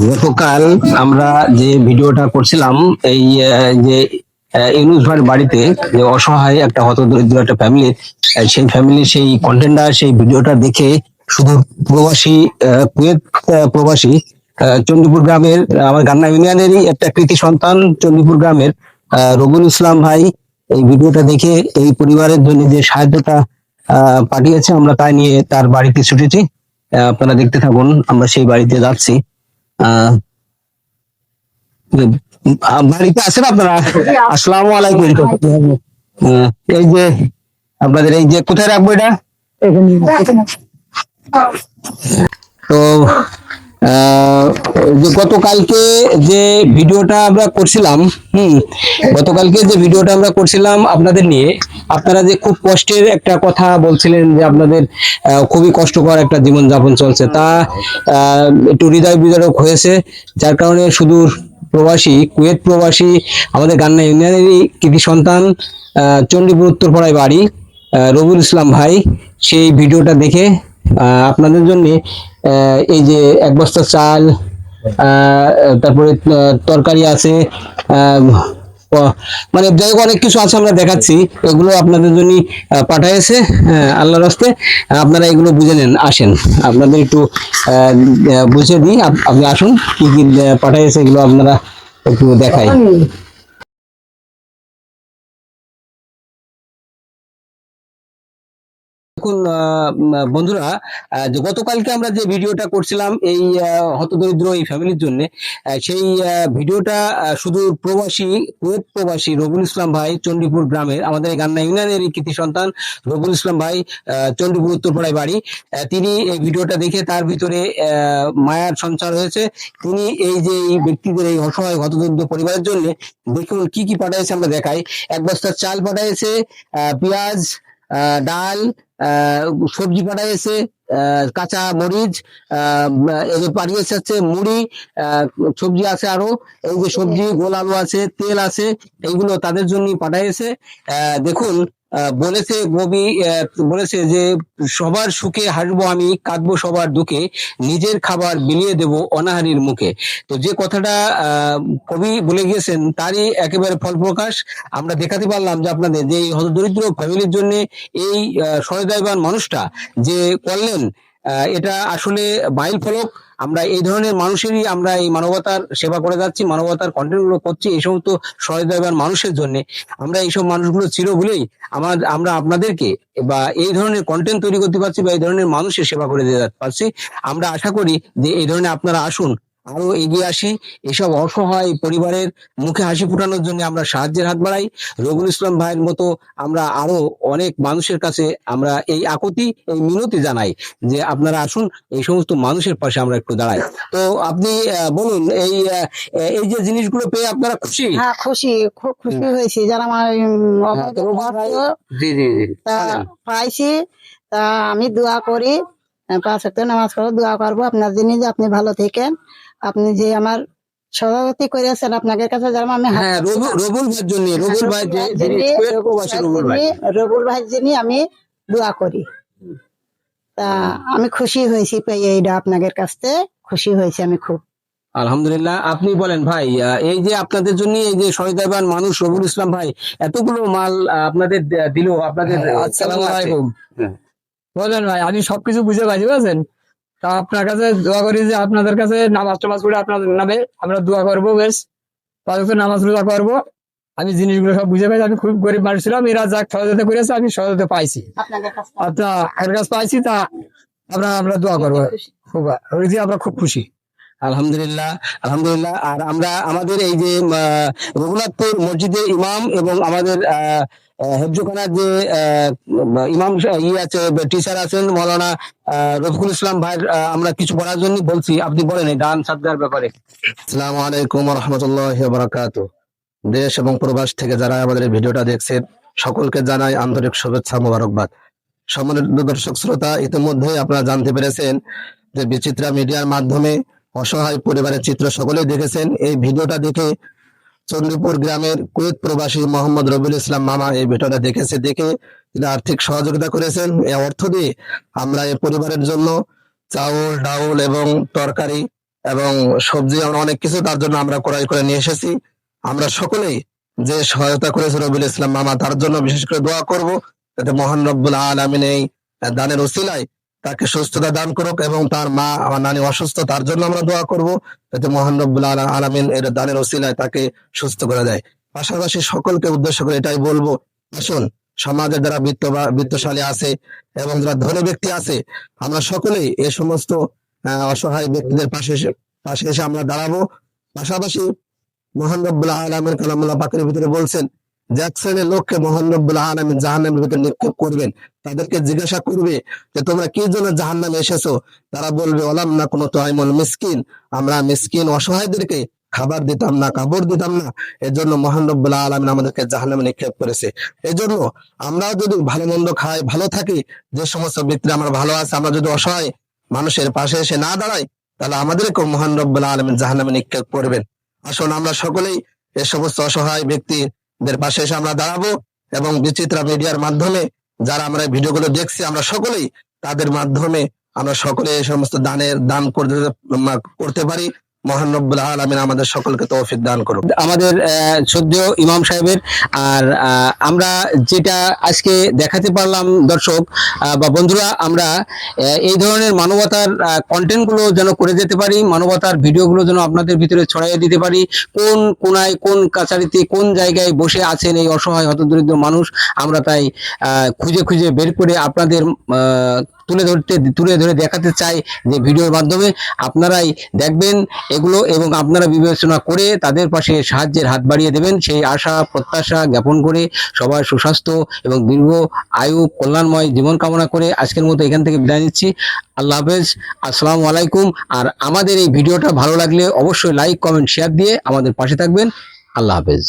গতকাল আমরা যে ভিডিওটা করছিলাম এই যে ইউনুস ভাইয়ের বাড়িতে যে অসহায় একটা হতদরিদ্র একটা ফ্যামিলি সেই ফ্যামিলি সেই কন্টেন্টটা সেই ভিডিওটা দেখে শুধু প্রবাসী কুয়েত প্রবাসী আহ, চণ্ডীপুর গ্রামের আমার গান্না ইউনিয়নেরই একটা কৃতি সন্তান চণ্ডীপুর গ্রামের রবুল ইসলাম ভাই এই ভিডিওটা দেখে এই পরিবারের জন্য যে সাহায্যটা পাঠিয়েছে আমরা তাই নিয়ে তার বাড়িতে ছুটেছি। আপনারা দেখতে থাকুন আমরা সেই বাড়িতে যাচ্ছি। বাড়িতে আছেন আপনারা? আসসালামু আলাইকুম। এই যে আপনাদের এই যে কোথায় রাখব এটা? তো যে গতকালকে যে ভিডিওটা আমরা করছিলাম, হুম, গতকালকে যে ভিডিওটা আমরা করছিলাম আপনাদের নিয়ে আপনারা যে খুব কষ্টের একটা কথা বলছিলেন যে আপনাদের খুবই কষ্টকর একটা জীবন যাপন চলছে তা একটু হৃদয় বিদারক হয়েছে যার কারণে সুদূর প্রবাসী কুয়েত প্রবাসী আমাদের গান্না ইউনিয়নেরই কৃতি সন্তান চণ্ডীপুর উত্তরপাড়ায় বাড়ি আহ, রবিউল ইসলাম ভাই সেই ভিডিওটা দেখে আপনাদের জন্য এই যে এক বস্তা চাল তারপরে তরকারি আছে মানে যাই অনেক কিছু আছে আমরা দেখাচ্ছি। এগুলো আপনাদের জন্য পাঠাইছে আল্লাহর রাস্তে। আপনারা এগুলো বুঝে নেন, আসেন। আপনাদের একটু বুঝে দিই। আপনি আসুন, কি কি পাঠাইছে এগুলো আপনারা একটু দেখাই। দেখুন বন্ধুরা যে গতকালকে আমরা যে ভিডিওটা করছিলাম এই হতদরিদ্র এই ফ্যামিলির জন্য সেই ভিডিওটা শুধু প্রবাসী, কুয়েত প্রবাসী রবুল ইসলাম ভাই চণ্ডীপুর গ্রামের, আমাদের গান্না ইউনিয়নের কৃতি সন্তান রবুল ইসলাম ভাই চণ্ডীপুর উত্তরপাড়ায় বাড়ি তিনি এই ভিডিওটা দেখে তার ভিতরে মায়ার সঞ্চার হয়েছে। তিনি এই যে এই ব্যক্তিদের এই অসহায়, হতদরিদ্র পরিবারের জন্য দেখুন কি কি পাঠাইছে আমরা দেখাই। এক বস্তা চাল পাঠাইছে পেঁয়াজ ডাল সবজি পাঠাইছে কাঁচা মরিচ যে পাঠিয়েছে হচ্ছে মুড়ি সবজি আছে আরও, এই যে সবজি, গোল আলু আছে, তেল আছে, এইগুলো তাদের জন্য পাঠাইছে। দেখুন বলেছে কবি বলেছে যে সবার সুখে হাসবো আমি, কাঁদবো সবার দুঃখে, নিজের খাবার বিলিয়ে দেব অনাহারির মুখে। তো যে কথাটা কবি বলে গিয়েছেন, তারই একেবারে ফল প্রকাশ। আমরা দেখাতে পারলাম যে আপনাদের যে হতদরিদ্র ফ্যামিলির জন্য এই সহৃদয়বান মানুষটা যে করলেন এটা আসলে মাইল ফলক আমরা এই ধরনের মানুষেরই আমরা এই মানবতার সেবা করে যাচ্ছি, মানবতার কন্টেন্টগুলো করছি এই সমস্ত সহৃদয়বান মানুষের জন্য। আমরা এইসব মানুষগুলো চির ভুলেই আমার, আমরা আপনাদেরকে বা এই ধরনের কন্টেন্ট তৈরি করতে পারছি বা এই ধরনের মানুষের সেবা করে দিয়ে পারছি আমরা আশা করি যে এই ধরনের আপনারা আসুন আরও এগিয়ে আসি। এসব অসহায় পরিবারের মুখে হাসি ফুটানোর জন্য আমরা সাহায্যের হাত বাড়াই। রবিউল ইসলাম ভাইয়ের মতো আমরা আরও অনেক মানুষের কাছে আমরা এই আকুতি এই মিনতি জানাই যে আপনারা আসুন এই সমস্ত মানুষের পাশে আমরা একটু দাঁড়াই। তো আপনি বলুন এই আহ, এই যে জিনিসগুলো পেয়ে আপনারা খুশি? হ্যাঁ খুশি খুব খুশি হয়েছি। যারা আমার হ্যাঁ, জি জি জি। পাইছি তা আমি দোয়া করি পাঁচ ওয়াক্ত নামাজ পড়ে দোয়া করব। আপনার জন্য যে আপনি ভালো থাকেন। আপনি যে আমার সভাপতি করেছেন আপনাদের কাছে যেন আমি হ্যাঁ রবুল ভাইয়ের জন্য রবুল ভাই। রবুল ভাইয়ের জন্যে- আমি দোয়া করি। তা আমি খুশি হয়েছি এইটা আপনাদের কাছ খুশি হয়েছি আমি খুব। আলহামদুলিল্লাহ আপনি বলেন ভাই এই যে আপনাদের জন্য এই যে সহিদাবান মানুষ রবুল ইসলাম ভাই এতগুলো মাল আপনাদের দিল আপনাদের আসসালামু আলাইকুম। হ্যাঁ। বলেন ভাই আমি সবকিছু বুঝে পাইছি বুঝেছেন? তা আপনার কাছে দোয়া করি যে আপনাদের কাছে নামাজ টামাজ পড়ে আপনাদের নামে আমরা দোয়া করব বেশ। ওয়াক্ত নামাজ রোজা করব। আমি জিনিসগুলো সব বুঝে পাইছি আমি খুব গরিব মানুষ ছিলাম এরা যাক সহযোগিতা করেছে আমি সহযোগিতা পাইছি। আচ্ছা এর কাছে পাইছি তা আমরা আমরা দোয়া করব। খুব আমরা খুব খুশি। আলহামদুলিল্লাহ আলহামদুলিল্লাহ। আর আমরা আমাদের এই যে রঘুনাথপুর মসজিদের ইমাম এবং আমাদের আহ, যে ইমাম আছে টিচার আছেন মৌলানা রফিকুল ইসলাম ভাই আমরা কিছু বলার জন্য বলছি। আপনি বলেন এই দান সাদ্দার ব্যাপারে। আসসালামু আলাইকুম রহমতুল্লাহ দেশ এবং প্রবাস থেকে যারা আমাদের ভিডিওটা দেখছেন সকলকে জানাই আন্তরিক শুভেচ্ছা মোবারকবাদ। সম্মানিত দর্শক শ্রোতা ইতিমধ্যে আপনারা জানতে পেরেছেন যে বিচিত্রা মিডিয়ার মাধ্যমে অসহায় পরিবারের চিত্র সকলেই দেখেছেন। এই ভিডিওটা দেখে চন্দ্রপুর গ্রামের কুয়েত প্রবাসী মোহাম্মদ রবিউল ইসলাম মামা এই ভিডিওটা দেখেছে। দেখে তিনি আর্থিক সহযোগিতা করেছেন। এই অর্থ দিয়ে আমরা এই পরিবারের জন্য চাউল, ডাউল এবং তরকারি এবং সবজি আমরা অনেক কিছু তার জন্য আমরা ক্রয় করে নিয়ে এসেছি। আমরা সকলেই যে সহায়তা করেছে রবিউল ইসলাম মামা তার জন্য বিশেষ করে দোয়া করব। যাতে মহান রব্বুল আলমিন এই দানের ওসিলায় তাকে সুস্থতা দান করুক এবং তার মা, আমার নানি অসুস্থ, তার জন্য আমরা দোয়া করব। যাতে মহান রব্বুল আলা- আলামিন এর দানের ওসিলায় তাকে সুস্থ করে দেয়। পাশাপাশি সকলকে উদ্দেশ্য করে এটাই বলব। আসুন, সমাজের যারা বিত্ত বিত্তশালী আছে এবং যারা ধনী ব্যক্তি আছে, আমরা সকলেই এ সমস্ত অসহায় ব্যক্তিদের পাশে পাশে এসে আমরা দাঁড়াবো। পাশাপাশি মহান রব্বুল্লাহ আলমের কালামুল্লাহ পাকের ভিতরে বলছেন যে এক শ্রেণির লোককে মহান রব্বুল্লাহ আলমিন জাহান্নামের ভিতরে নিক্ষেপ করবেন। তাদেরকে জিজ্ঞাসা করবে যে, তোমরা কি জন্য জাহান্নামে এসেছ? তারা বলবে, ওলাম না কোনো তোয়াইমুল মিসকিন। আমরা মিসকিন অসহায়দেরকে খাবার দিতাম না, কাপড় দিতাম না। এর জন্য মহান রব্বুল্লাহ আলমিন আমাদেরকে জাহান্নামে নিক্ষেপ করেছে। এই জন্য আমরাও যদি ভালো মন্দ খাই, ভালো থাকি, যে সমস্ত ব্যক্তি আমরা ভালো আছে, আমরা যদি অসহায় মানুষের পাশে এসে না দাঁড়াই, তাহলে আমাদেরকে মহান রব্বুল্লাহ আলমিন জাহান্নামে নিক্ষেপ করবেন। আসুন আমরা সকলেই এ সমস্ত অসহায় ব্যক্তিদের পাশে এসে আমরা দাঁড়াবো এবং বিচিত্রা মিডিয়ার মাধ্যমে যারা আমরা ভিডিওগুলো দেখছি, আমরা সকলেই তাদের মাধ্যমে আমরা সকলে এই সমস্ত দানের দান করতে করতে পারি। মহান রব্বুল আলমিন আমাদের সকলকে তৌফিক দান করুক। আমাদের শ্রদ্ধেয় ইমাম সাহেবের আর আমরা যেটা আজকে দেখাতে পারলাম দর্শক বা বন্ধুরা আমরা এই ধরনের মানবতার কন্টেন্টগুলো যেন করে যেতে পারি মানবতার ভিডিওগুলো যেন আপনাদের ভিতরে ছড়াইয়ে দিতে পারি কোন কোনায় কোন কাছারিতে কোন জায়গায় বসে আছেন এই অসহায় হতদরিদ্র মানুষ আমরা তাই খুঁজে খুঁজে বের করে আপনাদের আহ, তুলে ধরতে, তুলে ধরে দেখাতে চাই যে ভিডিওর মাধ্যমে আপনারাই দেখবেন এগুলো এবং আপনারা বিবেচনা করে তাদের পাশে সাহায্যের হাত বাড়িয়ে দেবেন। সেই আশা, প্রত্যাশা জ্ঞাপন করে সবার সুস্বাস্থ্য এবং দীর্ঘ আয়ু, কল্যাণময় জীবন কামনা করে আজকের মতো এখান থেকে বিদায় নিচ্ছি। আল্লাহ হাফেজ। আসসালামু আলাইকুম। আর আমাদের এই ভিডিওটা ভালো লাগলে অবশ্যই লাইক, কমেন্ট, শেয়ার দিয়ে আমাদের পাশে থাকবেন। আল্লাহ হাফেজ।